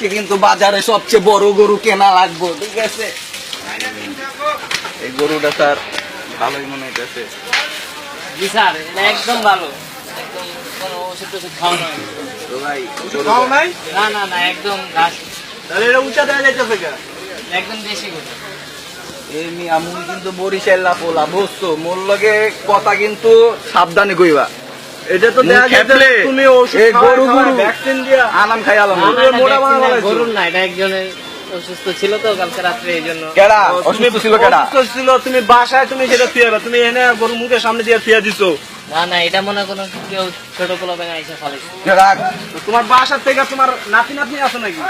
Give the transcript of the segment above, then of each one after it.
আজকে কিন্তু বাজারে সবচেয়ে বড় গরু কেনা লাগবো ঠিক আছে? এই গরুটা স্যার ভালোই মনে হইতেছে। জি স্যার এটা একদম ভালো। একদম কোনো ওষুধ টষুধ খাওয়ানো হয়নি। তো ভাই খাও নাই? না না না একদম ঘাস তাহলে এটা উঁচা দেওয়া যাইতেছে একদম দেশি গরু। এমনি আমি কিন্তু বুঝছ? মোর লগে কথা কিন্তু সাবধানে কইবা। এটা তো দেওয়া তুমি ওষুধ এই গরু। গরু। ভ্যাকসিন দিয়া আলাম খাই আলাম। মোটা বানানো না, না এটা একজনের অসুস্থ ছিল তো কালকে রাত্রে এই জন্য। কেডা? তুমি অসুস্থ ছিল কেডা? অসুস্থ ছিল তুমি বাসায় তুমি সেটা তুমি এনে গরু মুখের সামনে দিয়ে থুয়ে দিছো। না না এটা মনে কোনো কেউ ছোট পোলা ফেলেছে কেডা তোমার বাসার থেকে তোমার নাতি নাতনি আছে নাকি?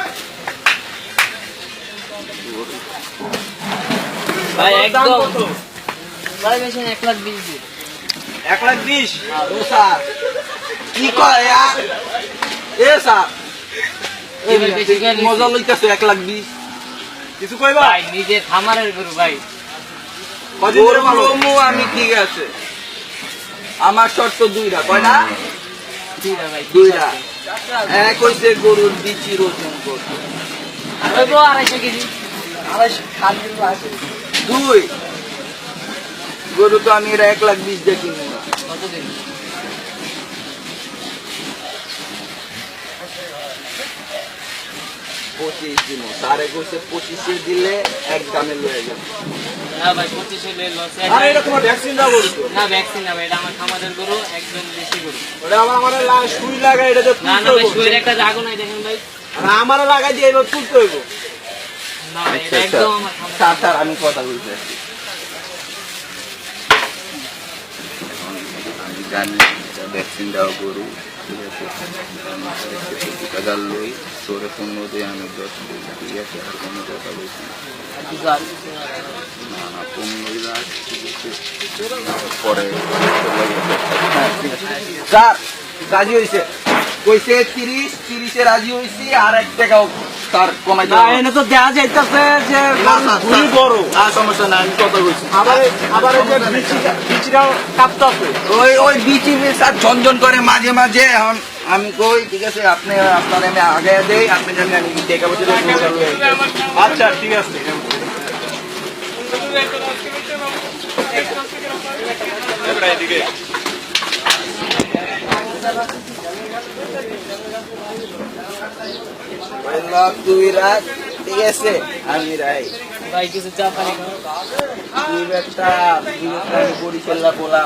ভাই একদম। ভাই বেশি এক লাখ বিশ দিন। এক লাখ বিশ। ও স্যার কি কয় এ স্যার। মজা লইতেছে এক লাখ বিশ। কিছু কইবা? ভাই নিজে খামারের গরু ভাই। আমি ঠিক আছে। আমার শর্ত দুইটা কয়টা দুইটা এক হইছে গরুর বিচির ওজন করতে আড়াইশো কেজি। দুই। গরু তো আমি এক লাখ বিশ দিয়ে কিনবো। না কতদিন পঁচিশ দিব তারে কইছে পঁচিশে দিলে এক দামে লয়ে যাবে। না ভাই পঁচিশ হলে লস আরে এটা তোমার ভ্যাকসিন দাও বলছো না ভ্যাকসিন না ভাই এটা আমার খামারের গরু একদম দেশি গরু। ওটা আমার আমার সুই লাগাই এটা না না ভাই শুয়ের একটা জাগো নাই দেখেন ভাই। আমার লাগাই দিয়ে এবার তুলতে হইব। না এটা একদম আমার খামার স্যার স্যার আমি কথা বলতে আমি ভ্যাকসিন দেওয়া গরু ঠিক আছে টাকা লই তোরে পণ্য দিয়ে আমি দশ ঠিক আছে আর কোনো কথা বলছি না না। আছে পরে হ্যাঁ, স্যার রাজি হয়েছে কইছে তিরিশ তিরিশে রাজি হয়েছি আর এক টাকাও স্যার কমাই না এনে তো দেওয়া যাইতেছে যে বড়। আর সমস্যা নাই আমি কথা বলছি। আবার আবার এই যে বিচিটা বিচিটাও কাঁপতেছে। ওই ওই বিচি স্যার ঝনঝন করে মাঝে মাঝে এখন আমি কই ঠিক আছে আপনি আপনার আমি আগে দেই আপনি জানেন আমি টাকা দিয়ে। আচ্ছা ঠিক আছে এদিকে। লাখ দুই রাখ। ঠিক আছে? আমি রাই। ভাই কিছু চা পানি দুই একটা দুই একটা আমি বরিশাল্লা পোলা।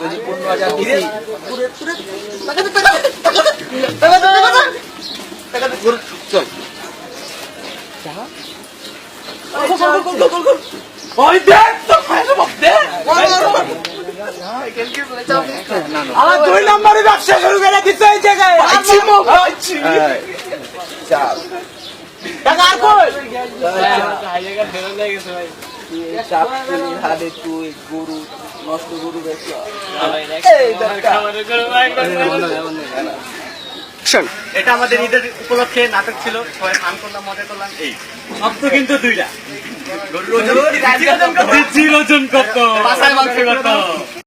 যদি পনেরো হাজার দিছি চল। ওই দেখ তো খাইলো বাপ দে আমার দুই নম্বরে ব্যবসা শুরু করে দিতে এই জায়গায় আর কই? তুই গরু নষ্ট গরু ভাই এটা আমাদের ঈদের উপলক্ষে নাটক ছিল সবাই ফান করলাম মজা করলাম এই। শব্দ কিন্তু দুইটা। গরুর ওজন- কত? কত?